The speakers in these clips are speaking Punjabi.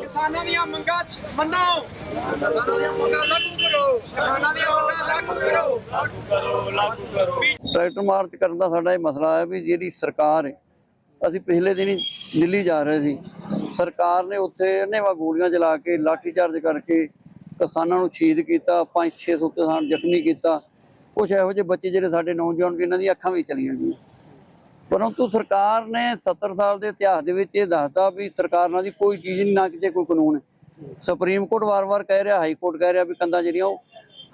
ਕਿਸਾਨਾਂ ਦੀਆਂ ਮੰਗਾਂ ਚ ਮੰਨੋ। ਕਿਸਾਨਾਂ ਦੀਆਂ ਮੰਗਾਂ ਲਾਗੂ ਕਰੋ। ਕਿਸਾਨਾਂ ਦੀਆਂ ਮੰਗਾਂ ਲਾਗੂ ਕਰੋ। ਟਰੈਕਟਰ ਮਾਰਚ ਕਰਨ ਦਾ ਸਾਡਾ ਇਹ ਮਸਲਾ ਹੈ ਵੀ ਜਿਹੜੀ ਸਰਕਾਰ ਹੈ ਅਸੀਂ ਪਿਛਲੇ ਦਿਨੀ ਦਿੱਲੀ ਜਾ ਰਹੇ ਸੀ। ਸਰਕਾਰ ਨੇ ਉੱਥੇ ਅੰਨ੍ਹੇਵਾਹ ਗੋਲੀਆਂ ਚਲਾ ਕੇ ਲਾਠੀਚਾਰਜ ਕਰਕੇ ਕਿਸਾਨਾਂ ਨੂੰ ਸ਼ਹੀਦ ਕੀਤਾ 5-600 ਕਿਸਾਨ ਜ਼ਖਮੀ ਕੀਤਾ। ਕੁਝ ਇਹੋ ਜਿਹੇ ਬੱਚੇ ਜਿਹੜੇ ਸਾਡੇ ਨੌਜਵਾਨ ਜਿਨ੍ਹਾਂ ਦੀਆਂ ਅੱਖਾਂ ਵੀ ਚਲੀਆਂ ਗਈਆਂ। ਪਰੰਤੂ ਸਰਕਾਰ ਨੇ 70 ਸਾਲ ਦੇ ਇਤਿਹਾਸ ਦੇ ਵਿੱਚ ਇਹ ਦੱਸਦਾ ਵੀ ਸਰਕਾਰ ਨਾਲ ਦੀ ਕੋਈ ਚੀਜ਼ ਨਹੀਂ, ਨਾ ਕਿਤੇ ਕੋਈ ਕਾਨੂੰਨ ਹੈ। ਸੁਪਰੀਮ ਕੋਰਟ ਵਾਰ-ਵਾਰ ਕਹਿ ਰਿਹਾ ਹਾਈ ਕੋਰਟ ਕਹਿ ਰਿਹਾ ਵੀ ਕੰਧਾਂ ਜਿਹੜੀਆਂ ਉਹ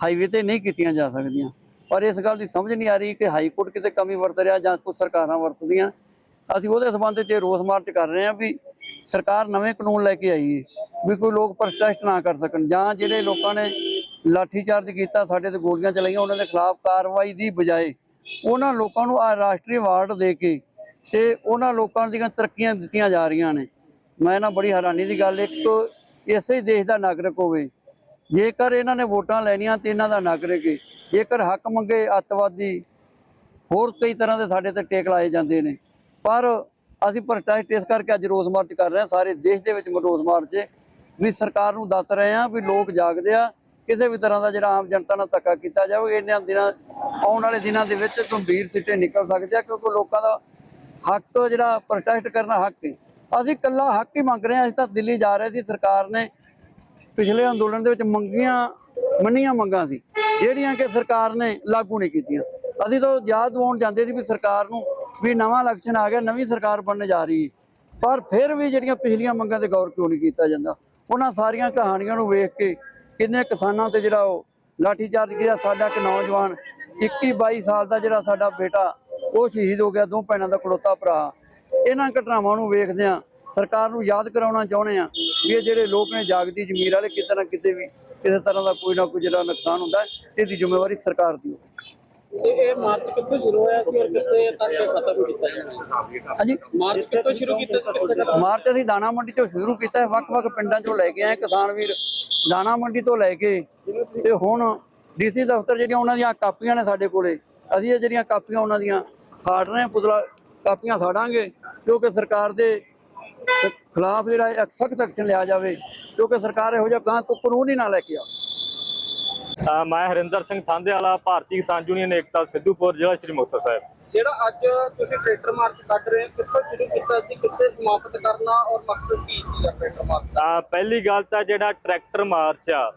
ਹਾਈਵੇ ਤੇ ਨਹੀਂ ਕੀਤੀਆਂ ਜਾ ਸਕਦੀਆਂ। ਪਰ ਇਸ ਗੱਲ ਦੀ ਸਮਝ ਨਹੀਂ ਆ ਰਹੀ ਕਿ ਹਾਈ ਕੋਰਟ ਕਿਤੇ ਕਮੀ ਵਰਤ ਰਿਹਾ ਜਾਂ ਕੁਝ ਸਰਕਾਰਾਂ ਵਰਤਦੀਆਂ। ਅਸੀਂ ਉਹਦੇ ਸੰਬੰਧ 'ਚ ਰੋਸ ਮਾਰਚ ਕਰ ਰਹੇ ਹਾਂ ਵੀ ਸਰਕਾਰ ਨਵੇਂ ਕਾਨੂੰਨ ਲੈ ਕੇ ਆਈ ਹੈ ਵੀ ਕੋਈ ਲੋਕ ਪ੍ਰੋਟੈਸਟ ਨਾ ਕਰ ਸਕਣ ਜਾਂ ਜਿਹੜੇ ਲੋਕਾਂ ਨੇ ਲਾਠੀਚਾਰਜ ਕੀਤਾ, ਸਾਡੇ ਤੇ ਗੋਲੀਆਂ ਚਲਾਈਆਂ, ਉਹਨਾਂ ਦੇ ਖਿਲਾਫ ਕਾਰਵਾਈ ਦੀ ਬਜਾਏ ਉਹਨਾਂ ਲੋਕਾਂ ਨੂੰ ਆ ਰਾਸ਼ਟਰੀ ਅਵਾਰਡ ਦੇ ਕੇ ਤੇ ਉਹਨਾਂ ਲੋਕਾਂ ਦੀਆਂ ਤਰੱਕੀਆਂ ਦਿੱਤੀਆਂ ਜਾ ਰਹੀਆਂ ਨੇ। ਮੈਂ ਨਾ ਬੜੀ ਹੈਰਾਨੀ ਦੀ ਗੱਲ, ਇੱਕ ਇਸੇ ਦੇਸ਼ ਦਾ ਨਾਗਰਿਕ ਹੋਵੇ, ਜੇਕਰ ਇਹਨਾਂ ਨੇ ਵੋਟਾਂ ਲੈਣੀਆਂ ਤੇ ਇਹਨਾਂ ਦਾ ਨਾਗਰਿਕ, ਜੇਕਰ ਹੱਕ ਮੰਗੇ ਅੱਤਵਾਦੀ, ਹੋਰ ਕਈ ਤਰ੍ਹਾਂ ਦੇ ਸਾਡੇ ਤੇ ਟੇਕ ਲਾਏ ਜਾਂਦੇ ਨੇ। ਪਰ ਅਸੀਂ ਪ੍ਰੋਟੈਸਟ ਇਸ ਕਰਕੇ ਅੱਜ ਰੋਸ ਮਾਰਚ ਕਰ ਰਹੇ ਹਾਂ, ਸਾਰੇ ਦੇਸ਼ ਦੇ ਵਿੱਚ ਰੋਸ ਮਾਰਚ, ਵੀ ਸਰਕਾਰ ਨੂੰ ਦੱਸ ਰਹੇ ਹਾਂ ਵੀ ਲੋਕ ਜਾਗਦੇ ਆ, ਕਿਸੇ ਵੀ ਤਰ੍ਹਾਂ ਦਾ ਜਿਹੜਾ ਆਮ ਜਨਤਾ ਨਾਲ ਧੱਕਾ ਕੀਤਾ ਜਾਵੇ ਇਹਨਾਂ ਦਿਨਾਂ ਆਉਣ ਵਾਲੇ ਦਿਨਾਂ ਦੇ ਵਿੱਚ ਗੰਭੀਰ ਸਿੱਟੇ ਨਿਕਲ ਸਕਦੇ ਆ, ਕਿਉਂਕਿ ਲੋਕਾਂ ਦਾ ਹੱਕ, ਜਿਹੜਾ ਪ੍ਰੋਟੈਸਟ ਕਰਨਾ ਹੱਕ ਹੈ। ਅਸੀਂ ਕੱਲਾ ਹੱਕ ਹੀ ਮੰਗ ਰਹੇ ਹਾਂ, ਅਸੀਂ ਤਾਂ ਦਿੱਲੀ ਜਾ ਰਹੇ ਸੀ, ਸਰਕਾਰ ਨੇ ਪਿਛਲੇ ਅੰਦੋਲਨ ਦੇ ਵਿੱਚ ਮੰਗੀਆਂ, ਮੰਨੀਆਂ ਮੰਗਾਂ ਸੀ, ਜਿਹੜੀਆਂ ਕਿ ਸਰਕਾਰ ਨੇ ਲਾਗੂ ਨਹੀਂ ਕੀਤੀਆਂ। ਅਸੀਂ ਤਾਂ ਯਾਦ ਦਿਵਾਉਣ ਜਾਂਦੇ ਸੀ ਵੀ ਸਰਕਾਰ ਨੂੰ ਵੀ ਨਵਾਂ ਇਲੈਕਸ਼ਨ ਆ ਗਿਆ, ਨਵੀਂ ਸਰਕਾਰ ਬਣਨ ਜਾ ਰਹੀ ਹੈ। ਪਰ ਫਿਰ ਵੀ ਜਿਹੜੀਆਂ ਪਿਛਲੀਆਂ ਮੰਗਾਂ ਤੇ ਗੌਰ ਕਿਉਂ ਨਹੀਂ ਕੀਤਾ ਜਾਂਦਾ? ਉਹਨਾਂ ਸਾਰੀਆਂ ਕਹਾਣੀਆਂ ਨੂੰ ਵੇਖ ਕੇ ਕਿੰਨੇ ਕਿਸਾਨਾਂ ਤੇ ਜਿਹੜਾ ਉਹ ਲਾਠੀਚਾਰਜ ਕੀਤਾ ਸਾਡਾ ਇੱਕ ਨੌਜਵਾਨ 21 22 ਸਾਲ ਦਾ ਜਿਹੜਾ ਸਾਡਾ ਬੇਟਾ, ਉਹ ਸ਼ਹੀਦ ਹੋ ਗਿਆ, ਦੋ ਭੈਣਾਂ ਦਾ ਖੜੋਤਾ ਭਰਾ। ਇਹਨਾਂ ਘਟਨਾਵਾਂ ਨੂੰ ਵੇਖਦਿਆਂ ਸਰਕਾਰ ਨੂੰ ਯਾਦ ਕਰਾਉਣਾ ਚਾਹੁੰਦੇ ਆ ਵੀ ਇਹ ਜਿਹੜੇ ਲੋਕ ਨੇ ਜਾਗਦੀ ਜ਼ਮੀਰ ਵਾਲੇ, ਕਿਤੇ ਨਾ ਕਿਤੇ ਵੀ ਕਿਸੇ ਤਰ੍ਹਾਂ ਦਾ ਕੋਈ ਨਾ ਕੋਈ ਜਿਹੜਾ ਨੁਕਸਾਨ ਹੁੰਦਾ, ਇਹਦੀ ਜ਼ਿੰਮੇਵਾਰੀ ਸਰਕਾਰ ਦੀ ਹੋਵੇ। ਇਹ ਇਹ ਮਾਰਚ ਕਿੱਥੋਂ ਸ਼ੁਰੂ ਹੋਇਆ ਸੀ ਔਰ ਕਿੱਥੇ ਤੱਕ ਖਤਮ ਕੀਤਾ ਜਾਣਾ ਹਾਂਜੀ। ਮਾਰਚ ਕਿੱਥੋਂ ਸ਼ੁਰੂ ਕੀਤਾ ਸੀ ਕਿੱਥੇ ਖਤਮ ਮਾਰਚ ਅਸੀਂ ਦਾਣਾ ਮੰਡੀ ਤੋਂ ਸ਼ੁਰੂ ਕੀਤਾ ਹੈ ਵੱਖ-ਵੱਖ ਪਿੰਡਾਂ ਚੋਂ ਲੈ ਕੇ ਆਏ ਕਿਸਾਨ ਵੀਰ ਦਾਣਾ ਮੰਡੀ ਤੋਂ ਲੈ ਕੇ। ਤੇ ਹੁਣ ਡੀਸੀ ਦਫ਼ਤਰ ਜਿਹੜੀਆਂ ਉਹਨਾਂ ਦੀਆਂ ਕਾਪੀਆਂ ਨੇ ਸਾਡੇ ਕੋਲੇ ਅਸੀਂ ਇਹ ਜਿਹੜੀਆਂ ਕਾਪੀਆਂ ਉਹਨਾਂ ਦੀਆਂ ਸਾੜ ਰਹੇ ਹਾਂ ਪੁਤਲਾ ਕਾਪੀਆਂ ਸਾੜਾਂਗੇ ਕਿਉਂਕਿ ਸਰਕਾਰ ਦੇ ਖਿਲਾਫ ਜਿਹੜਾ ਸਖਤ ਐਕਸ਼ਨ ਲਿਆ ਜਾਵੇ ਕਿਉਂਕਿ ਸਰਕਾਰ ਇਹੋ ਜਿਹਾ ਗਾਂ ਤੋਂ ਕਾਨੂੰਨ ਹੀ ਨਾ ਲੈ ਕੇ ਆ ਮੈਂ ਹਰਿੰਦਰ ਸਿੰਘ ਥਾਂਦੇ ਵਾਲਾ ਭਾਰਤੀ ਕਿਸਾਨ ਯੂਨੀਅਨ ਏਕਤਾ ਸਿੱਧੂਪੁਰ ਜ਼ਿਲ੍ਹਾ ਸ਼੍ਰੀ ਮੁਕਤਸਰ ਸਾਹਿਬ। ਜਿਹੜਾ ਅੱਜ ਤੁਸੀਂ ਟਰੈਕਟਰ ਮਾਰਚ ਕੱਢ ਰਹੇ ਹੋ ਕਿੱਥੋਂ ਸ਼ੁਰੂ ਕੀਤਾ ਸੀ ਕਿੱਥੇ ਸਮਾਪਤ ਕਰਨਾ ਔਰ ਮਕਸਦ ਕੀ ਸੀ ਟਰੈਕਟਰ ਮਾਰਚ? ਦਾ ਪਹਿਲੀ ਗੱਲ ਤਾਂ ਜਿਹੜਾ ਟਰੈਕਟਰ ਮਾਰਚ ਆ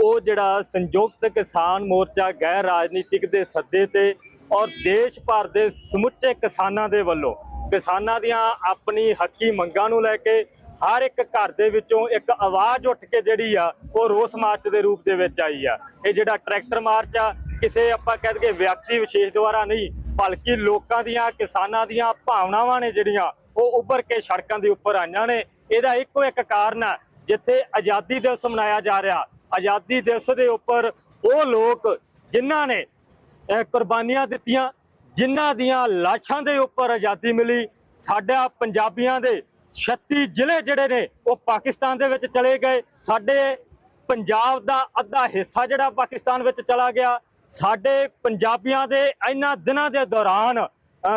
ਉਹ ਜਿਹੜਾ ਸੰਯੁਕਤ ਕਿਸਾਨ ਮੋਰਚਾ ਗੈਰ ਰਾਜਨੀਤਿਕ ਦੇ ਸੱਦੇ ਤੇ ਔਰ ਦੇਸ਼ ਭਰ ਦੇ ਸਮੁੱਚੇ ਕਿਸਾਨਾਂ ਦੇ ਵੱਲੋਂ ਕਿਸਾਨਾਂ ਦੀਆਂ ਆਪਣੀ ਹੱਕੀ ਮੰਗਾਂ ਨੂੰ ਲੈ ਕੇ ਹਰ ਇੱਕ ਘਰ ਦੇ ਵਿੱਚੋਂ ਇੱਕ ਆਵਾਜ਼ ਉੱਠ ਕੇ ਜਿਹੜੀ ਆ, ਉਹ ਰੋਸ ਮਾਰਚ ਦੇ ਰੂਪ ਦੇ ਵਿੱਚ ਆਈ ਆ। ਇਹ ਜਿਹੜਾ ਟਰੈਕਟਰ ਮਾਰਚ ਆ, ਕਿਸੇ ਆਪਾਂ ਕਹਿ ਦਈਏ ਵਿਅਕਤੀ ਵਿਸ਼ੇਸ਼ ਦੁਆਰਾ ਨਹੀਂ, ਬਲਕਿ ਲੋਕਾਂ ਦੀਆਂ, ਕਿਸਾਨਾਂ ਦੀਆਂ ਭਾਵਨਾਵਾਂ ਨੇ ਜਿਹੜੀਆਂ, ਉਹ ਉੱਭਰ ਕੇ ਸੜਕਾਂ ਦੇ ਉੱਪਰ ਆਈਆਂ ਨੇ। ਇਹਦਾ ਇੱਕੋ ਇੱਕ ਕਾਰਨ ਆ, ਜਿੱਥੇ ਆਜ਼ਾਦੀ ਦਿਵਸ ਮਨਾਇਆ ਜਾ ਰਿਹਾ। ਆਜ਼ਾਦੀ ਦਿਵਸ ਦੇ ਉੱਪਰ ਉਹ ਲੋਕ ਜਿਨ੍ਹਾਂ ਨੇ ਕੁਰਬਾਨੀਆਂ ਦਿੱਤੀਆਂ, ਜਿਨ੍ਹਾਂ ਦੀਆਂ ਲਾਸ਼ਾਂ ਦੇ ਉੱਪਰ ਆਜ਼ਾਦੀ ਮਿਲੀ, ਸਾਡਾ ਪੰਜਾਬੀਆਂ ਦੇ 36 ਜ਼ਿਲ੍ਹੇ ਜਿਹੜੇ ਨੇ ਉਹ ਪਾਕਿਸਤਾਨ ਦੇ ਵਿੱਚ ਚਲੇ ਗਏ। ਸਾਡੇ ਪੰਜਾਬ ਦਾ ਅੱਧਾ ਹਿੱਸਾ ਜਿਹੜਾ ਪਾਕਿਸਤਾਨ ਵਿੱਚ ਚਲਾ ਗਿਆ। ਸਾਡੇ ਪੰਜਾਬੀਆਂ ਦੇ ਇਹਨਾਂ ਦਿਨਾਂ ਦੇ ਦੌਰਾਨ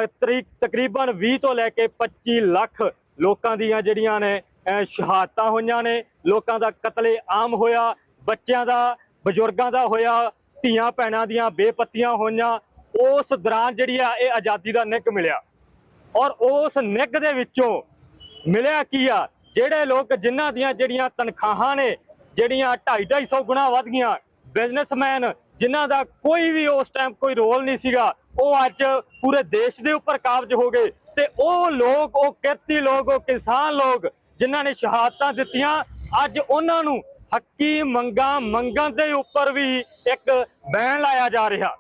ਤਰੀ- ਤਕਰੀਬਨ 20 ਤੋਂ ਲੈ ਕੇ 25 ਲੱਖ ਲੋਕਾਂ ਦੀਆਂ ਜਿਹੜੀਆਂ ਨੇ ਸ਼ਹਾਦਤਾਂ ਹੋਈਆਂ ਨੇ। ਲੋਕਾਂ ਦਾ ਕਤਲੇ ਆਮ ਹੋਇਆ, ਬੱਚਿਆਂ ਦਾ, ਬਜ਼ੁਰਗਾਂ ਦਾ ਹੋਇਆ, ਧੀਆਂ ਭੈਣਾਂ ਦੀਆਂ ਬੇਪੱਤੀਆਂ ਹੋਈਆਂ। ਉਸ ਦੌਰਾਨ ਜਿਹੜੀ ਆ ਇਹ ਆਜ਼ਾਦੀ ਦਾ ਨਿੱਘ ਮਿਲਿਆ। ਔਰ ਉਸ ਨਿੱਘ ਦੇ ਵਿੱਚੋਂ ਮਿਲਿਆ ਕੀ ਆ? ਜਿਹੜੇ ਲੋਕ ਜਿਨ੍ਹਾਂ ਦੀਆਂ ਜਿਹੜੀਆਂ ਤਨਖਾਹਾਂ ਨੇ, ਜਿਹੜੀਆਂ 2.5 250 ਗੁਣਾ ਵੱਧ ਗਈਆਂ ਬਿਜ਼ਨਸਮੈਨ ਜਿਨ੍ਹਾਂ ਦਾ ਕੋਈ ਵੀ ਉਸ ਟਾਈਮ ਕੋਈ ਰੋਲ ਨਹੀਂ ਸੀਗਾ, ਉਹ ਅੱਜ ਪੂਰੇ ਦੇਸ਼ ਦੇ ਉੱਪਰ ਕਾਬਜ ਹੋ ਗਏ। ਤੇ ਉਹ ਲੋਕ, ਉਹ ਕਿਰਤੀ ਲੋਕ, ਉਹ ਕਿਸਾਨ ਲੋਕ ਜਿਨ੍ਹਾਂ ਨੇ ਸ਼ਹਾਦਤਾਂ ਦਿੱਤੀਆਂ, ਅੱਜ ਉਹਨਾਂ ਨੂੰ ਹੱਕੀ ਮੰਗਾਂ ਮੰਗਾਂ ਦੇ ਉੱਪਰ ਵੀ ਇੱਕ ਬੈਨ ਲਾਇਆ ਜਾ ਰਿਹਾ।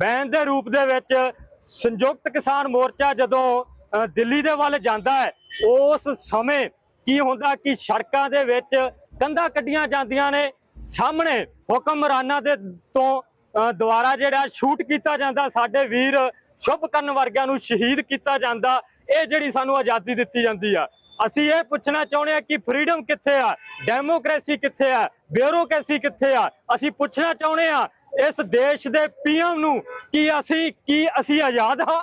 ਬੈਨ ਦੇ ਰੂਪ ਦੇ ਵਿੱਚ ਸੰਯੁਕਤ ਕਿਸਾਨ ਮੋਰਚਾ ਜਦੋਂ ਦਿੱਲੀ ਦੇ ਵੱਲ ਜਾਂਦਾ ਹੈ ਉਸ ਸਮੇਂ ਕੀ ਹੁੰਦਾ ਕਿ ਸੜਕਾਂ ਦੇ ਵਿੱਚ ਕੰਧਾਂ ਕੱਢੀਆਂ ਜਾਂਦੀਆਂ ਨੇ ਸਾਹਮਣੇ ਹੁਕਮਰਾਨਾਂ ਦੇ ਤੋਂ ਅ, ਦੁਆਰਾ ਜਿਹੜਾ ਸ਼ੂਟ ਕੀਤਾ ਜਾਂਦਾ ਸਾਡੇ ਵੀਰ ਸ਼ੁਭ ਕਰਨ ਵਰਗਿਆਂ ਨੂੰ ਸ਼ਹੀਦ ਕੀਤਾ ਜਾਂਦਾ ਇਹ ਜਿਹੜੀ ਸਾਨੂੰ ਆਜ਼ਾਦੀ ਦਿੱਤੀ ਜਾਂਦੀ ਆ। ਅਸੀਂ ਇਹ ਪੁੱਛਣਾ ਚਾਹੁੰਦੇ ਆ ਕਿ ਫਰੀडम ਕਿੱਥੇ ਆ ਡੈਮੋਕ੍ਰੇਸੀ ਕਿੱਥੇ ਆ ਬਿਊਰੋਕ੍ਰੇਸੀ ਕਿੱਥੇ ਆ? ਅਸੀਂ ਪੁੱਛਣਾ ਚਾਹੁੰਦੇ ਆ ਇਸ ਦੇਸ਼ ਦੇ ਪੀਐਮ ਨੂੰ ਕਿ ਅਸੀਂ ਕੀ ਅਸੀਂ ਆਜ਼ਾਦ ਹਾਂ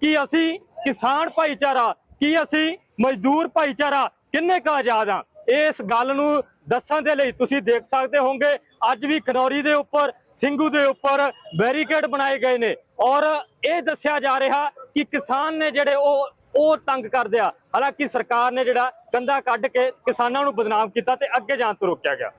ਕਿ ਅਸੀਂ ਕਿਸਾਨ ਭਾਈਚਾਰਾ, ਕੀ ਅਸੀਂ ਮਜ਼ਦੂਰ ਭਾਈਚਾਰਾ, ਕਿੰਨੇ ਕੁ ਆਜ਼ਾਦ ਹਾਂ? ਇਸ ਗੱਲ ਨੂੰ ਦੱਸਣ ਦੇ ਲਈ ਤੁਸੀਂ ਦੇਖ ਸਕਦੇ ਹੋਵੋਗੇ, ਅੱਜ ਵੀ ਖਨੌਰੀ ਦੇ ਉੱਪਰ, ਸਿੰਘੂ ਦੇ ਉੱਪਰ ਬੈਰੀਕੇਡ ਬਣਾਏ ਗਏ ਨੇ। ਔਰ ਇਹ ਦੱਸਿਆ ਜਾ ਰਿਹਾ ਕਿ ਕਿਸਾਨ ਨੇ ਜਿਹੜੇ ਉਹ ਉਹ ਤੰਗ ਕਰਦੇ ਆ। ਹਾਲਾਂਕਿ ਸਰਕਾਰ ਨੇ ਜਿਹੜਾ ਕੰਧਾ ਕੱਢ ਕੇ ਕਿਸਾਨਾਂ ਨੂੰ ਬਦਨਾਮ ਕੀਤਾ ਤੇ ਅੱਗੇ ਜਾਣ ਤੋਂ ਰੋਕਿਆ ਗਿਆ।